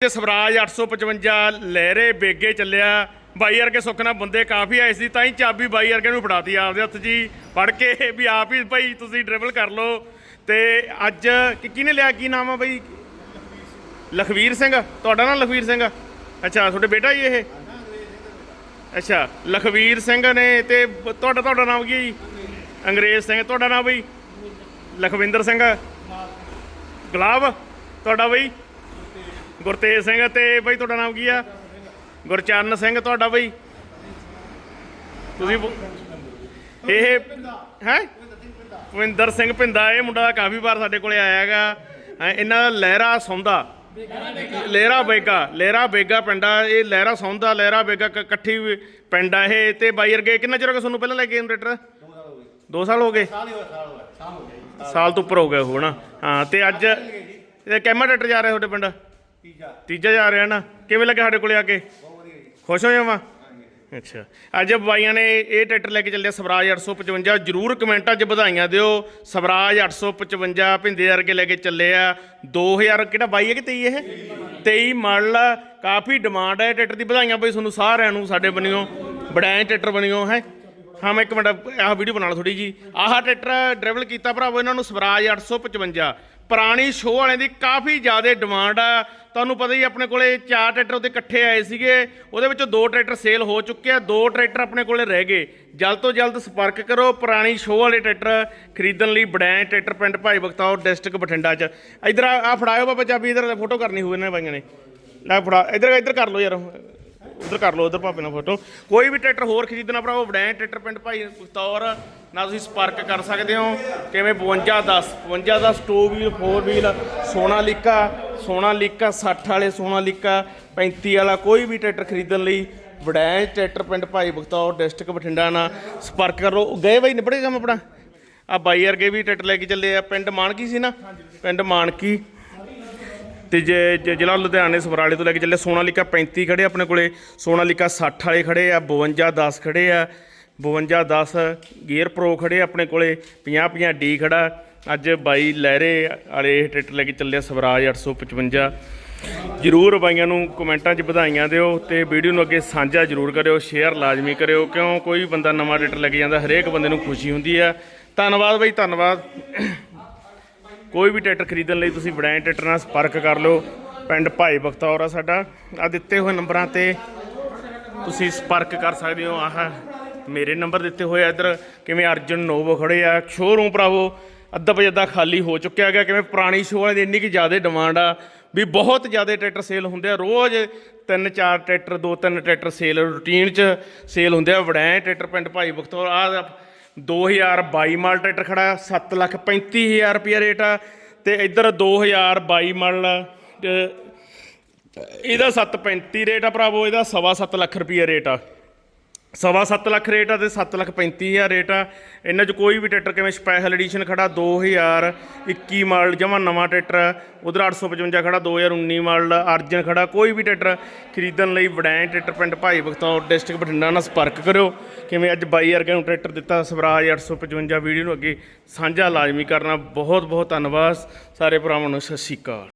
ਤੇ ਸਵਰਾਜ 855 ਲਹਿਰੇ ਬੇਗੇ ਚੱਲਿਆ। ਬਾਈ ਵਰਗੇ ਸੁੱਖ ਨਾਲ ਬੰਦੇ ਕਾਫੀ ਆਏ ਸੀ, ਤਾਂ ਹੀ ਚਾਬੀ ਬਾਈ ਵਰਗੇ ਨੂੰ ਫੜਾਤੀ ਆਪਦੇ ਹੱਥ ਜੀ। ਹੀ ਫੜ ਕੇ ਵੀ ਆਪ ਹੀ ਭਾਈ ਤੁਸੀਂ ਡਰਿਬਲ ਕਰ ਲਓ। ਤੇ ਅੱਜ ਕਿ- ਕਿਹਨੇ ਲਿਆ, ਕੀ ਨਾਮ ਆ ਬਾਈ? ਲਖਵੀਰ ਸਿੰਘ। ਤੁਹਾਡਾ ਨਾਮ ਲਖਵੀਰ ਸਿੰਘ? ਅੱਛਾ, ਤੁਹਾਡੇ ਬੇਟਾ ਜੀ ਇਹ? ਅੱਛਾ, ਲਖਵੀਰ ਸਿੰਘ ਨੇ ਤੇ ਤੁਹਾਡਾ ਤੁਹਾਡਾ ਨਾਮ ਕੀ ਹੈ ਜੀ? ਅੰਗਰੇਜ਼ ਸਿੰਘ। ਤੁਹਾਡਾ ਨਾਮ ਬਈ? ਲਖਵਿੰਦਰ ਸਿੰਘ। ਗੁਲਾਬ, ਤੁਹਾਡਾ ਬਈ? ਗੁਰਤੇਜ ਸਿੰਘ ਤੇ ਬਈ ਤੁਹਾਡਾ ਨਾਮ ਕੀ ਆ? ਗੁਰਚਰਨ ਸਿੰਘ ਤੁਹਾਡਾ ਬਈ। ਤੁਸੀਂ ਬ- ਇਹ ਹੈ? ਭਵਿੰਦਰ ਸਿੰਘ ਪਿੰਦਾ ਇਹ ਮੁੰਡਾ ਕਾਫੀ ਵਾਰ ਸਾਡੇ ਕੋਲੇ ਆਇਆ ਹੈਗਾ। ਇਹਨਾਂ ਦਾ ਲਹਿਰਾ ਸੌਂਦਾ। ਲਹਿਰਾ ਬੇਗਾ ਲਹਿਰਾ ਬੇਗਾ ਪਿੰਡਾ ਇਹ ਲਹਿਰਾ ਸੌਂਦਾ, ਲਹਿਰਾ ਬੇਗਾ ਇਕੱਠੀ ਵੀ ਪਿੰਡ ਆ ਇਹ। ਤੇ ਬਾਈ ਅਰਗੇ ਕਿੰਨਾ ਚਿਰ ਹੋ ਗਿਆ ਤੁਹਾਨੂੰ ਪਹਿਲਾਂ ਲੈ ਕੇ ਜਨਰੇਟਰ 2 ਸਾਲ ਹੋ ਗਏ। ਸਾਲ ਤੋਂ ਉੱਪਰ ਹੋ ਗਿਆ ਹੋਣਾ। ਹਾਂ, ਤੇ ਅੱਜ ਇਹ ਕੈਮਾ ਟਰੈਕਟਰ ਜਾ ਰਿਹਾ ਤੁਹਾਡੇ ਪਿੰਡ? ਤੀਜਾ। ਤੀਜਾ ਜਾ ਰਿਹਾ ਨਾ। ਕਿਵੇਂ ਲੱਗਿਆ ਸਾਡੇ ਕੋਲੇ ਆ ਕੇ? ਖੁਸ਼ ਹੋ ਜਾਵਾਂ ਅੱਛਾ। ਅੱਜ ਬਾਈਆਂ ਨੇ ਇਹ ਟਰੈਕਟਰ ਲੈ ਕੇ ਚੱਲਿਆ ਸਵਰਾਜ 855 ਜਰੂਰ ਕਮੈਂਟਾਂ 'ਚ ਵਧਾਈਆਂ ਦਿਓ। ਸਵਰਾਜ 855 ਭਿੰਦੇ ਵਰਗੇ ਲੈ ਕੇ ਚੱਲੇ ਆ। 2000 ਕਿਹੜਾ ਬਾਈ ਹੈ ਕਿ 23 ਇਹ? 23 ਮਾਡਲ ਕਾਫੀ ਡਿਮਾਂਡ ਹੈ ਟਰੈਕਟਰ ਦੀ। ਵਧਾਈਆਂ ਬਈ ਤੁਹਾਨੂੰ ਸਾਰਿਆਂ ਨੂੰ ਸਾਡੇ ਬਣਿਓ ਬੜਾਏ ਟਰੈਕਟਰ ਬਣਿਓ ਹੈ? ਹਾਂ, ਮੈਂ ਇੱਕ ਮਿੰਟ, ਆਹ ਵੀਡੀਓ ਬਣਾ ਲਾ ਥੋੜੀ ਜੀ ਆਹ ਟਰੈਕਟਰ ਡਰਾਈਵਲ ਕੀਤਾ ਭਰਾਵੋ, ਇਹਨਾਂ ਨੂੰ ਸਵਰਾਜ 855 ਪੁਰਾਣੀ ਸ਼ੋਅ ਵਾਲਿਆਂ ਦੀ ਕਾਫੀ ਜ਼ਿਆਦਾ ਡਿਮਾਂਡ ਆ। ਤੁਹਾਨੂੰ ਪਤਾ ਹੀ ਆਪਣੇ ਕੋਲੇ ਚਾਰ ਟਰੈਕਟਰ ਉਹਦੇ ਇਕੱਠੇ ਆਏ ਸੀਗੇ। ਉਹਦੇ ਵਿੱਚੋਂ ਦੋ ਟਰੈਕਟਰ ਸੇਲ ਹੋ ਚੁੱਕੇ ਆ, ਦੋ ਟਰੈਕਟਰ ਆਪਣੇ ਕੋਲੇ ਰਹਿ ਗਏ। ਜਲਦ ਤੋਂ ਜਲਦ ਸੰਪਰਕ ਕਰੋ ਪੁਰਾਣੀ ਸ਼ੋਅ ਵਾਲੇ ਟਰੈਕਟਰ ਖਰੀਦਣ ਲਈ ਬੜੈਂ ਟਰੈਕਟਰ ਪਿੰਡ ਭਾਈ ਬਖਤੌਰ ਡਿਸਟ੍ਰਿਕਟ ਬਠਿੰਡਾ 'ਚ। ਇਧਰ ਆ ਫੜਾਇਓ ਬਾਬਾ ਚਾਬੀ, ਇਧਰ ਫੋਟੋ ਕਰਨੀ ਹੋਵੇ ਇਹਨਾਂ ਬਾਈਆਂ ਨੇ। ਲੈ ਫੜਾ, ਇਧਰ ਇਧਰ ਕਰ ਲਓ ਯਾਰ। ਉਧਰ ਕਰ ਲਓ, ਉਧਰ ਭਾਪੇ ਨਾਲ ਫੋਟੋ ਕੋਈ ਵੀ ਟਰੈਕਟਰ ਹੋਰ ਖਰੀਦਣਾ ਭਰਾਵੋ ਵਡੈਂ ਟਰੈਕਟਰ ਪਿੰਡ ਭਾਈ ਬਖਤੌਰ ਨਾਲ ਤੁਸੀਂ ਸੰਪਰਕ ਕਰ ਸਕਦੇ ਹੋ। ਕਿਵੇਂ? 52 10 52 10 two wheel 4 wheel Sonalika Sonalika 60 ਵਾਲੇ ਸੋਨਾਲੀਕਾ 35 ਵਾਲਾ ਕੋਈ ਵੀ ਟਰੈਕਟਰ ਖਰੀਦਣ ਲਈ ਵਡੈਂ ਟਰੈਕਟਰ ਪਿੰਡ ਭਾਈ ਬਖਤੌਰ ਡਿਸਟ੍ਰਿਕਟ ਬਠਿੰਡਾ ਨਾਲ ਸੰਪਰਕ ਕਰੋ ਗਏ ਬਾਈ, ਨਿਬੜੇ ਕੰਮ ਆਪਣਾ? ਆ ਬਾਈ ਵਰਗੇ ਵੀ ਟਰੈਕਟਰ ਲੈ ਕੇ ਚੱਲੇ ਆ। ਪਿੰਡ ਮਾਨਕੀ ਸੀ ਨਾ? ਪਿੰਡ ਮਾਨਕੀ। ਤੇ ਜੇ ਜੇ, ਜ਼ਿਲ੍ਹਾ ਲੁਧਿਆਣੇ ਸਮਰਾਲੇ ਤੋਂ ਲੈ ਕੇ ਚੱਲੇ ਸੋਨਾਲੀਕਾ 35 ਖੜੇ ਆਪਣੇ ਕੋਲੇ, ਸੋਨਾਲੀਕਾ 60 ਵਾਲੇ ਖੜੇ ਆ 52 10 ਖੜੇ ਆ 52 10 ਗੇਅਰ ਪ੍ਰੋ ਖੜੇ ਆਪਣੇ ਕੋਲੇ 50 50 ਡੀ ਖੜਾ, ਅੱਜ ਬਾਈ ਲਹਿਰੇ ਵਾਲੇ ਇਹ ਟਰੈਕਟਰ ਲੈ ਕੇ ਚੱਲੇ ਆ ਸਵਰਾਜ 855 ਜਰੂਰ ਬਾਈਆਂ ਨੂੰ ਕਮੈਂਟਾਂ 'ਚ ਵਧਾਈਆਂ ਦਿਓ ਤੇ ਵੀਡੀਓ ਨੂੰ ਅੱਗੇ ਸਾਂਝਾ ਜਰੂਰ ਕਰਿਓ, ਸ਼ੇਅਰ ਲਾਜ਼ਮੀ ਕਰਿਓ, ਕਿਉਂ ਕੋਈ ਵੀ ਬੰਦਾ ਨਵਾਂ ਟਰੈਕਟਰ ਲੈ ਕੇ ਜਾਂਦਾ, ਹਰੇਕ ਬੰਦੇ ਨੂੰ ਖੁਸ਼ੀ ਹੁੰਦੀ ਆ। ਧੰਨਵਾਦ ਬਾਈ, ਧੰਨਵਾਦ। ਕੋਈ ਵੀ ਟਰੈਕਟਰ ਖਰੀਦਣ ਲਈ ਤੁਸੀਂ ਬੜੈਂ ਟਰੈਕਟਰ ਨਾਲ ਸੰਪਰਕ ਕਰ ਲਓ। ਪਿੰਡ ਭਾਈ ਬਖਤੌਰ ਆ ਸਾਡਾ। ਆ ਦਿੱਤੇ ਹੋਏ ਨੰਬਰਾਂ ਤੇ ਤੁਸੀਂ ਸੰਪਰਕ ਕਰ ਸਕਦੇ ਹੋ। ਆਹ ਮੇਰੇ ਨੰਬਰ ਦਿੱਤੇ ਹੋਏ ਆ ਇੱਧਰ। ਕਿਵੇਂ ਅਰਜਨ ਨੋਵੋ ਖੜੇ ਆ? ਸ਼ੋਰੂਮ ਭਰਾਵੋ, ਅੱਧਾ ਪਜੱਦਾ ਖਾਲੀ ਹੋ ਚੁੱਕਿਆ ਗਿਆ ਕਿਵੇਂ ਪੁਰਾਣੀ ਸ਼ੋਅ ਦੀ ਇੰਨੀ ਕਿ ਜ਼ਿਆਦਾ ਡਿਮਾਂਡ ਆ ਵੀ ਬਹੁਤ ਜ਼ਿਆਦਾ ਟਰੈਕਟਰ ਸੇਲ ਹੁੰਦੇ ਆ। ਰੋਜ਼ ਤਿੰਨ ਚਾਰ ਟਰੈਕਟਰ, ਦੋ ਤਿੰਨ ਟਰੈਕਟਰ ਸੇਲ ਰੂਟੀਨ 'ਚ ਸੇਲ ਹੁੰਦੇ ਆ। ਵੜੈਂ ਟਰੈਕਟਰ ਪਿੰਡ ਭਾਈ ਬਖਤੌਰ ਆ 2022 ਮਾਡਲ ਟਰੈਕਟਰ ਖੜਾ 7 ਲੱਖ 35000 ਰੁਪਿਆ ਰੇਟ ਆ ਤੇ ਇੱਧਰ 2022 ਮਾਡਲ ਅ, ਇਹਦਾ 735 ਰੇਟ ਆ ਭਰਾਵੋ ਇਹਦਾ ਸਵਾ ਸੱਤ ਲੱਖ ਰੁਪਿਆ ਰੇਟ ਆ। ਸਵਾ ਸੱਤ ਲੱਖ ਰੇਟ ਆ ਤੇ 7 ਲੱਖ 35000 ਰੇਟ ਆ। ਇਹਨਾਂ 'ਚ ਕੋਈ ਵੀ ਟਰੈਕਟਰ ਕਿਵੇਂ ਸਪੈਸ਼ਲ ਐਡੀਸ਼ਨ ਖੜਾ 2021 ਮਾਡਲ ਜਮਾ ਨਵਾਂ ਟਰੈਕਟਰ, ਉਧਰ 855 ਖੜਾ 2019 ਮਾਡਲ ਅਰਜਨ ਖੜਾ। ਕੋਈ ਵੀ ਟਰੈਕਟਰ ਖਰੀਦਣ ਲਈ ਵੜੈਂ ਟਰੈਕਟਰ ਪਿੰਡ ਭਾਈ ਬਖਤੌਰ ਡਿਸਟ੍ਰਿਕਟ ਬਠਿੰਡਾ ਨਾਲ ਸੰਪਰਕ ਕਰਿਓ। ਕਿਵੇਂ ਅੱਜ ਬਾਈ ਵਰਗੇ ਨੂੰ ਟਰੈਕਟਰ ਦਿੱਤਾ ਸਵਰਾਜ 855 ਵੀਡੀਓ ਨੂੰ ਅੱਗੇ ਸਾਂਝਾ ਲਾਜ਼ਮੀ ਕਰਨਾ। ਬਹੁਤ ਬਹੁਤ ਧੰਨਵਾਦ ਸਾਰੇ ਭਰਾਵਾਂ ਨੂੰ, ਸਤਿ ਸ਼੍ਰੀ ਅਕਾਲ।